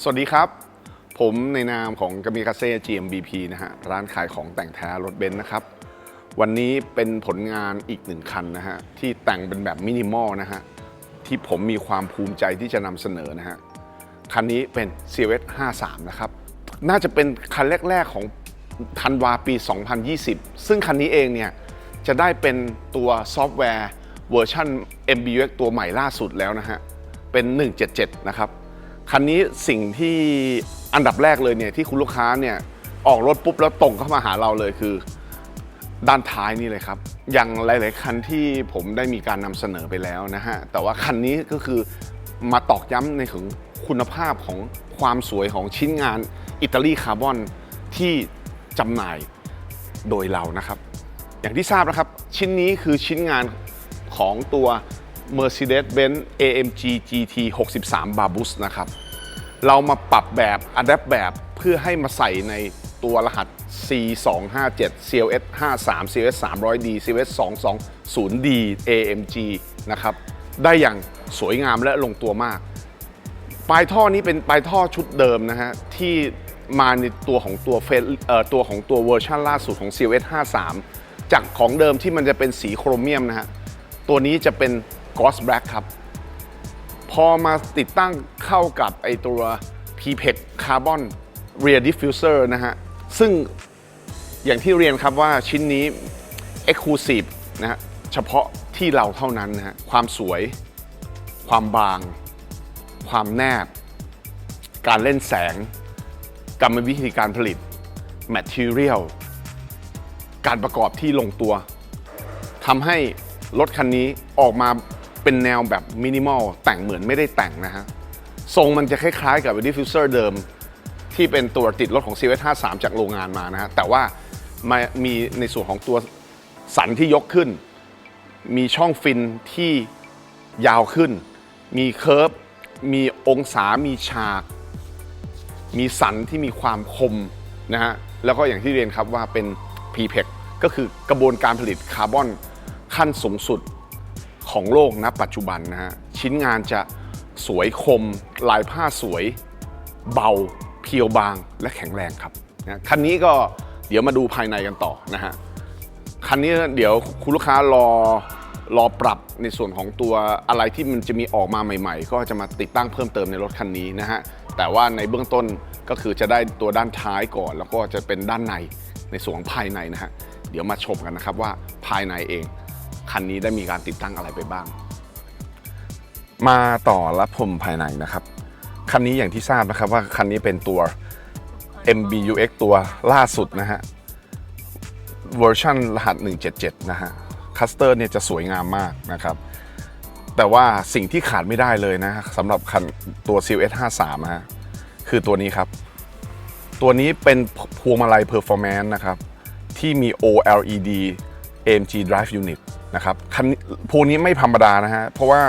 สวัสดีครับ ผมในนามของกามิคาเซ่ GMBP นะฮะร้านขายของแต่งแท้รถเบนซ์นะครับ วันนี้เป็นผลงานอีกหนึ่งคันนะฮะที่แต่งเป็นแบบมินิมอลนะฮะที่ผมมีความภูมิใจที่จะนำเสนอนะฮะคันนี้เป็น CLS 53 นะครับ น่าจะเป็นคันแรก ๆ ของธันวาปี 2020 ซึ่งคันนี้เองเนี่ยจะได้เป็นตัวซอฟต์แวร์เวอร์ชัน MBUX ตัวใหม่ล่าสุดแล้วนะฮะเป็น 177 นะครับ คันนี้สิ่งที่อันดับแรกเลยเนี่ยที่คุณลูกค้าเนี่ยออกรถปุ๊บแล้วตรงเข้ามาหาเราเลยคือ ด้านท้ายนี่เลยครับ อย่างหลาย ๆ คันที่ผมได้มีการนำเสนอไปแล้วนะฮะ แต่ว่าคันนี้ก็คือมาตอกย้ำในถึงคุณภาพของความสวยของชิ้นงานอิตาลีคาร์บอนที่จำหน่ายโดยเรานะครับ อย่างที่ทราบนะครับ ชิ้นนี้คือชิ้นงานของตัว Mercedes-Benz AMG GT 63 Barbus นะครับ เรามาปรับแบบอัดแอปแบบเพื่อให้มาใส่ในตัวรหัส C257 CLS 53 CLS 300D CLS 220D AMG นะครับ ได้อย่างสวยงามและลงตัวมาก ปลายท่อนี้เป็นปลายท่อชุดเดิมนะฮะ ที่มาในตัวของตัวเฟเอ่อตัวของตัวเวอร์ชันล่าสุดของ CLS 53 จากของเดิมที่มันจะเป็นสีโครเมียมนะฮะ ตัวนี้จะเป็น g o s Black ครับ พอมาติดตั้งเข้ากับไอตัว PPEC Carbon Rear Diffuser นะฮะ ซึ่งอย่างที่เรียนครับว่าชิ้นนี้ Exclusive นะฮะ เฉพาะที่เราเท่านั้นนะฮะ ความสวย ความบาง ความแนบ การเล่นแสง กรรมวิธีการผลิต Material การประกอบที่ลงตัวทำให้รถคันนี้ออกมา เป็นแนวแบบมินิมอลแต่งเหมือนไม่ได้แต่งนะฮะ ทรงมันจะคล้ายๆกับ diffuser เดิม ที่เป็นตัวติดรถของ CVS 53จากโรงงานมานะฮะ แต่ว่ามามีในส่วนของตัวสันที่ยกขึ้น มีช่องฟินที่ยาวขึ้น มีเคิร์ฟมีองศามีฉาก มีสันที่มีความคมนะฮะ แล้วก็อย่างที่เรียนครับว่าเป็น PPEC ก็คือกระบวนการผลิตคาร์บอนขั้นสูงสุด ของโลกณปัจจุบันนะฮะชิ้นงานจะสวยคม ลายผ้าสวย เบา เพียวบางและแข็งแรงครับนะคันนี้ก็เดี๋ยวมาดูภายในกันต่อนะฮะคันนี้เดี๋ยวคุณลูกค้ารอรอปรับในส่วนของตัวอะไรที่มันจะมีออกมาใหม่ ๆ ก็จะมาติดตั้งเพิ่มเติมในรถคันนี้นะฮะแต่ว่าในเบื้องต้นก็คือจะได้ตัวด้านท้ายก่อน แล้วก็จะเป็นด้านในในส่วนภายในนะฮะเดี๋ยวมาชมกันนะครับว่าภายในเอง คันนี้ได้มีการติดตั้งอะไรไปบ้าง มาต่อรับชมภายในนะครับ คันนี้อย่างที่ทราบนะครับว่าคันนี้เป็นตัว MBUX ตัวล่าสุดนะฮะเวอร์ชันรหัส 177 นะฮะคัสเตอร์เนี่ยจะสวยงามมากนะครับ แต่ว่าสิ่งที่ขาดไม่ได้เลยนะสำหรับคันตัว CLS 53นะฮะคือตัวนี้ครับ ตัวนี้เป็นพวงมาลัย Performance นะครับ ที่มี OLED AMG Drive Unit นะครับคันพวงนี้ไม่ธรรมดานะฮะเพราะว่า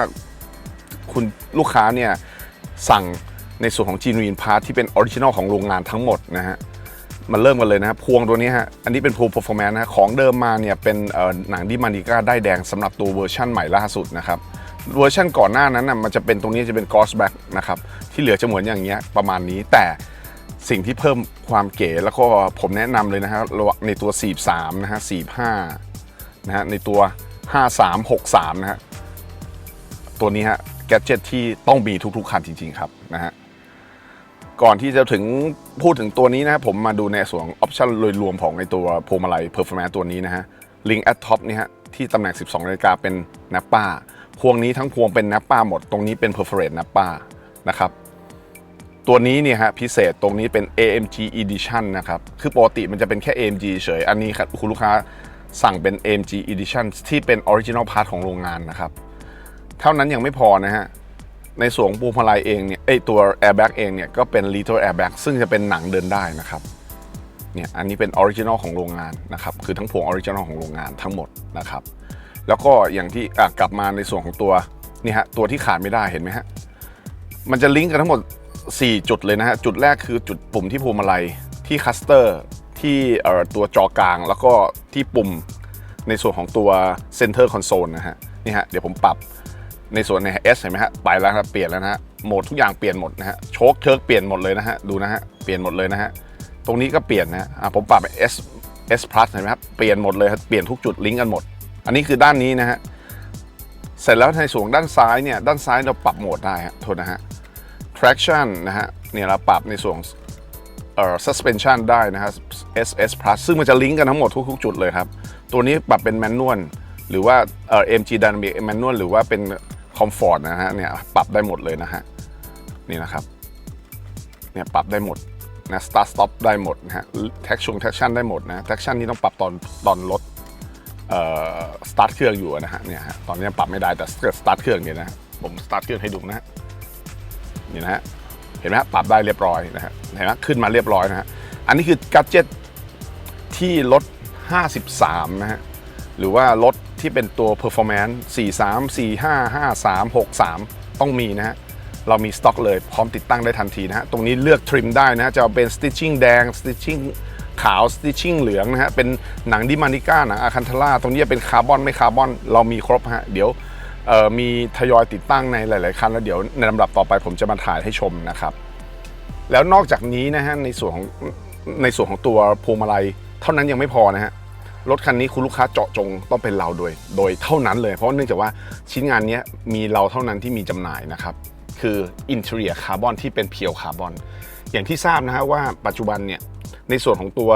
คุณลูกค้าเนี่ยสั่งในส่วนของ Genuine Part ที่เป็นออริจินอลของโรงงานทั้งหมดนะฮะมาเริ่มกันเลยนะครับพวงตัวนี้ฮะ อันนี้เป็นพวง performance นะของเดิมมาเนี่ยเป็นหนังดิมานิก้าได้แดงสำหรับตัวเวอร์ชั่นใหม่ล่าสุดนะครับ เวอร์ชันก่อนหน้านั้นนะมันจะเป็นตรงนี้จะเป็น ghost back นะครับ ที่เหลือจะเหมือนอย่างเงี้ยประมาณนี้ แต่สิ่งที่เพิ่มความเก๋แล้วก็ผมแนะนำเลยนะฮะในตัว 43 นะฮะ 45 นะฮะในตัว 5363 นะฮะ ตัวนี้ฮะ แกจ e t ที่ต้องมีทุกๆ คันจริง ๆ ครับนะฮะ ก่อนที่จะถึงพูดถึงตัวนี้นะครับผมมาดูในส่วนออปชั่นโดยรวมของในตัวพวงมาลัย Performance ตัวนี้นะฮะ Link at Top นี่ฮะที่ตำแหน่ง 12นาฬิกาเป็น Napa พวงนี้ทั้งพวงเป็น Napa หมด ตรงนี้เป็น Perforate Napa นะครับ ตัวนี้เนี่ยฮะพิเศษตรงนี้เป็น AMG Edition นะครับ คือปกติมันจะเป็นแค่ AMG เฉย อันนี้ครับคุณลูกค้า สั่งเป็น AMG Edition ที่เป็น Original Part ของโรงงานนะครับ เท่านั้นยังไม่พอนะฮะ ในส่วนของปูพลายเองเนี่ยไอตัว airbag เองเนี่ยก็เป็น little airbag ซึ่งจะเป็นหนังเดินได้นะครับเนี่ยอันนี้เป็นออริจินอลของโรงงานนะครับคือทั้งพวงออริจินอลของโรงงานทั้งหมดนะครับ แล้วก็อย่างที่กลับมาในส่วนของตัวนี่ฮะตัวที่ขาดไม่ได้เห็นไหมฮะมันจะลิงก์กันทั้งหมด 4 จุดเลยนะฮะจุดแรกคือจุดปุ่มที่พวงมาลัยที่คัสเตอร์ ที่ตัวจอกลาง แล้วก็ที่ปุ่มในส่วนของตัว Center Console นะฮะนี่ฮะเดี๋ยวผมปรับในส่วนใน S เห็นไหมฮะไปแล้วครับเปลี่ยนแล้วนะฮะโหมดทุกอย่างเปลี่ยนหมดนะฮะโชคเชิร์กเปลี่ยนหมดเลยนะฮะดูนะฮะเปลี่ยนหมดเลยนะฮะตรงนี้ก็เปลี่ยนนะฮะอะผมปรับเป็น S S plus เห็นไหมครับเปลี่ยนหมดเลยครับเปลี่ยนทุกจุดลิงก์กันหมด อันนี้คือด้านนี้นะฮะเสร็จแล้วในส่วนด้านซ้ายเนี่ยด้านซ้ายเราปรับโหมดได้ฮะโทษนะฮะ traction นะฮะเนี่ยเราปรับในส่วน เอ่อ suspension ได้นะฮะ SS plus ซึ่งมันจะลิงก์กันทั้งหมดทุกๆ จุดเลยครับ ตัวนี้ปรับเป็น manual หรือว่าเอ่อ MG dynamic manual หรือว่าเป็น comfort นะฮะเนี่ยปรับได้หมดเลยนะฮะนี่นะครับเนี่ยปรับได้หมดนะ start stop ได้หมดนะฮะ traction traction ได้หมดนะ traction นี่ต้องปรับตอนตอนรถเอ่อ start เครื่องอยู่นะฮะเนี่ยฮะตอนนี้ปรับไม่ได้แต่เกิด start เครื่องเนี่ยนะผม start เครื่องให้ดูนะฮะนี่นะฮะ เห็นไหมปรับได้เรียบร้อยนะฮะเห็นไหมขึ้นมาเรียบร้อยนะฮะอันนี้คือกัจเจ็ตที่ลด 53 นะฮะหรือว่ารถที่เป็นตัว performance 43 45 53 63 ต้องมีนะฮะเรามีสต็อกเลยพร้อมติดตั้งได้ทันทีนะฮะตรงนี้เลือกทริมได้นะฮะจะเป็น stitching แดง stitching ขาว stitching เหลืองนะฮะเป็นหนังดิมานิก้าหนังอาคันทล่าตรงนี้จะเป็นคาร์บอนไม่คาร์บอนเรามีครบฮะเดี๋ยว มีทยอยติดตั้งในหลาย ๆ คันแล้วเดี๋ยวในลำดับต่อไปผมจะมาถ่ายให้ชมนะครับ แล้วนอกจากนี้นะฮะในส่วนของในส่วนของตัวพวงมาลัยเท่านั้นยังไม่พอนะฮะรถคันนี้คุณลูกค้าเจาะจงต้องเป็นเราโดย โดยเท่านั้นเลย เพราะเนื่องจากว่าชิ้นงานนี้มีเราเท่านั้นที่มีจำหน่ายนะครับ คืออินเท r รียคาร์บอนที่เป็นเพียวคาร์บอนอย่างที่ทราบนะฮะว่าปัจจุบันเนี่ย ในส่วนของตัว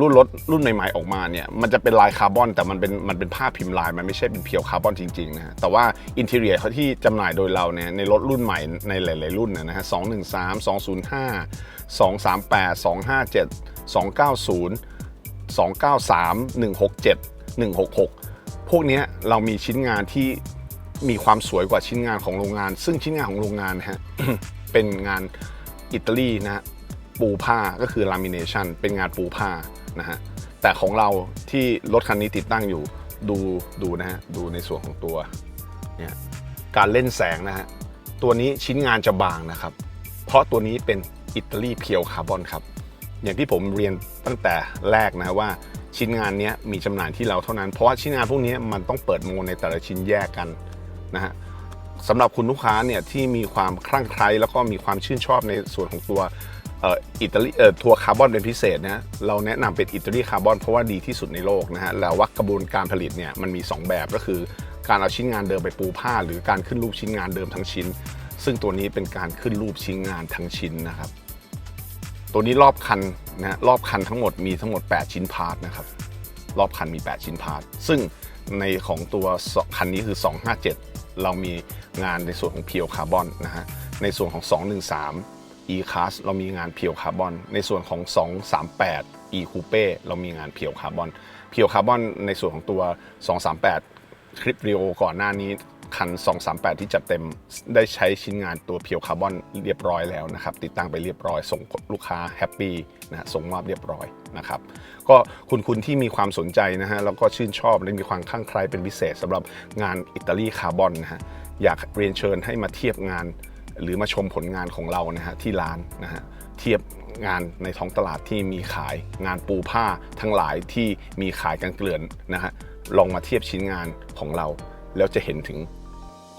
รุ่นรถรุ่นใหม่ๆออกมาเนี่ยมันจะเป็นลายคาร์บอน แต่มันเป็นมันเป็นผ้าพิมพ์ลาย มันไม่ใช่เป็นเพียวคาร์บอนจริงๆนะฮะแต่ว่าอินเท r รียเขาที่จำหน่ายโดยเราเนี่ยในรถรุ่นใหม่ในหลายๆรุ่นนะฮะ213 205 238 257 290 293 167 166พวกเนี้ยเรามีชิ้นงานที่มีความสวยกว่าชิ้นงานของโรงงาน ซึ่งชิ้นงานของโรงงานนะฮะเป็นงานอิตาลีนะฮะ ปูผ้าก็คือ lamination เป็นงานปูผ้านะฮะแต่ของเราที่รถคันนี้ติดตั้งอยู่ดูดูนะฮะดูในส่วนของตัวเนี่ยการเล่นแสงนะฮะตัวนี้ชิ้นงานจะบางนะครับ เพราะตัวนี้เป็นอิตาลีเพียวคาร์บอนครับ อย่างที่ผมเรียนตั้งแต่แรกนะว่าชิ้นงานนี้มีจำหน่ายที่เราเท่านั้น เพราะว่าชิ้นงานพวกนี้มันต้องเปิดโมในแต่ละชิ้นแยกกันนะฮะสำหรับคุณลูกค้าเนี่ยที่มีความคลั่งไคล้แล้วก็มีความชื่นชอบในส่วนของตัว อิตาลีเอ่อทัวร์คาร์บอนเป็นพิเศษนะเราแนะนำเป็นอิตาลีคาร์บอนเพราะว่าดีที่สุดในโลกนะฮะแล้วว่ากระบวนการผลิตเนี่ยมันมี 2 แบบก็คือ การเอาชิ้นงานเดิมไปปูผ้า หรือการขึ้นรูปชิ้นงานเดิมทั้งชิ้น ซึ่งตัวนี้เป็นการขึ้นรูปชิ้นงานทั้งชิ้นนะครับ ตัวนี้รอบคันนะฮะรอบคันทั้งหมดมีทั้งหมด 8 ชิ้นพาร์ทนะครับรอบคันมี 8 ชิ้นพาร์ทซึ่งในของตัวคันนี้คือ 257 เรามีงานในส่วนของเพียวคาร์บอนนะฮะในส่วนของ 213 e class เรามีงานเพียวคาร์บอน ในส่วนของ 238 e coupe เรามีงานเพียวคาร์บอน เพียวคาร์บอนในส่วนของตัว 238 คลิปรีโอก่อนหน้านี้คัน 238 ที่จัดเต็มได้ใช้ชิ้นงานตัวเพียวคาร์บอนเรียบร้อยแล้วนะครับ ติดตั้งไปเรียบร้อย ส่งลูกค้าแฮปปี้นะส่งมอบเรียบร้อยนะครับ ก็คุณคุณที่มีความสนใจนะฮะแล้วก็ชื่นชอบและมีความคลั่งไคล้เป็นพิเศษสำหรับงานอิตาลีคาร์บอนนะฮะอยากเรียนเชิญให้มาเทียบงาน หรือมาชมผลงานของเรานะฮะที่ร้านนะฮะเทียบงานในท้องตลาดที่มีขายงานปูผ้าทั้งหลายที่มีขายกันเกลื่อนนะฮะลองมาเทียบชิ้นงานของเรา แล้วจะเห็นถึง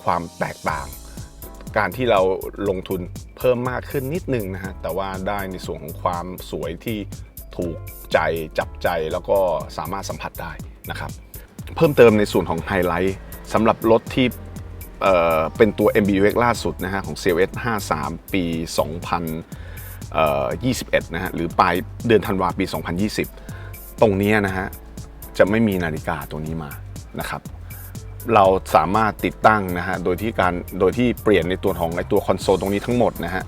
ความแตกต่าง การที่เราลงทุนเพิ่มมากขึ้นนิดนึงนะฮะแต่ว่าได้ในส่วนของความสวยที่ถูกใจจับใจแล้วก็สามารถสัมผัสได้นะครับ เพิ่มเติมในส่วนของไฮไลท์สำหรับรถที่ เเป็นตัว MBUX ล่าสุดนะฮะของ CLS 53 ปี 2021 นะฮะหรือปลายเดือนธันวาปี 2020 ตรงนี้นะฮะจะไม่มีนาฬิกาตัวนี้มานะครับเราสามารถติดตั้งนะฮะโดยที่การโดยที่เปลี่ยนในตัวของไอตัวคอนโซลตรงนี้ทั้งหมดนะฮะ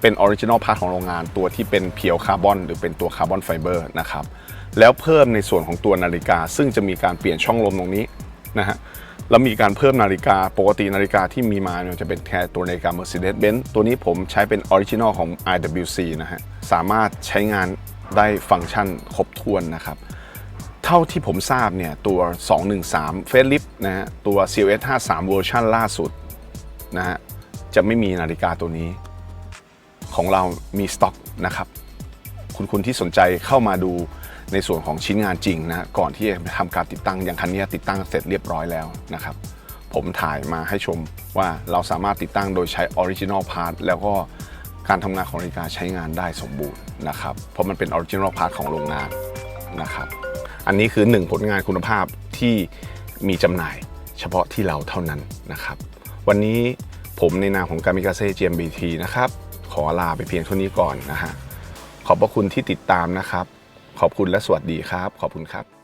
เป็นออริจินอลพาร์ทของโรงงานตัวที่เป็นเพียวคาร์บอนหรือเป็นตัวคาร์บอนไฟเบอร์นะครับแล้วเพิ่มในส่วนของตัวนาฬิกา ซึ่งจะมีการเปลี่ยนช่องลมตรงนี้นะฮะ แล้วมีการเพิ่มนาฬิกาปกตินาฬิกาที่มีมาเนี่ยจะเป็นแค่ตัวนาฬิกา Mercedes-Benz ตัวนี้ผมใช้เป็นออริจินอลของ IWC นะฮะ สามารถใช้งานได้ฟังก์ชันครบถ้วนนะครับ เท่าที่ผมทราบเนี่ยตัว 213เฟ l ลิฟนะฮะ ตัว CLS 53เวอร์ชันล่าสุดนะฮะ จะไม่มีนาฬิกาตัวนี้ ของเรามีสต็อกนะครับ คุณคุณที่สนใจเข้ามาดูในส่วนของชิ้นงานจริงนะก่อนที่จะทำการติดตั้งอย่างคันนี้ติดตั้งเสร็จเรียบร้อยแล้วนะครับ ผมถ่ายมาให้ชมว่าเราสามารถติดตั้งโดยใช้ออริจินอลพาร์ทแล้วก็การทำงานของนาฬิกาใช้งานได้สมบูรณ์นะครับ เพราะมันเป็นออริจินอลพาร์ทของโรงงานนะครับ อันนี้คือหนึ่งผลงานคุณภาพที่มีจำหน่ายเฉพาะที่เราเท่านั้นนะครับ วันนี้ผมในนามของกามิกาเซ่ GMBT นะครับ ขอลาไปเพียงเท่านี้ก่อนนะฮะ ขอบพระคุณที่ติดตามนะครับ ขอบคุณและสวัสดีครับ ขอบคุณครับ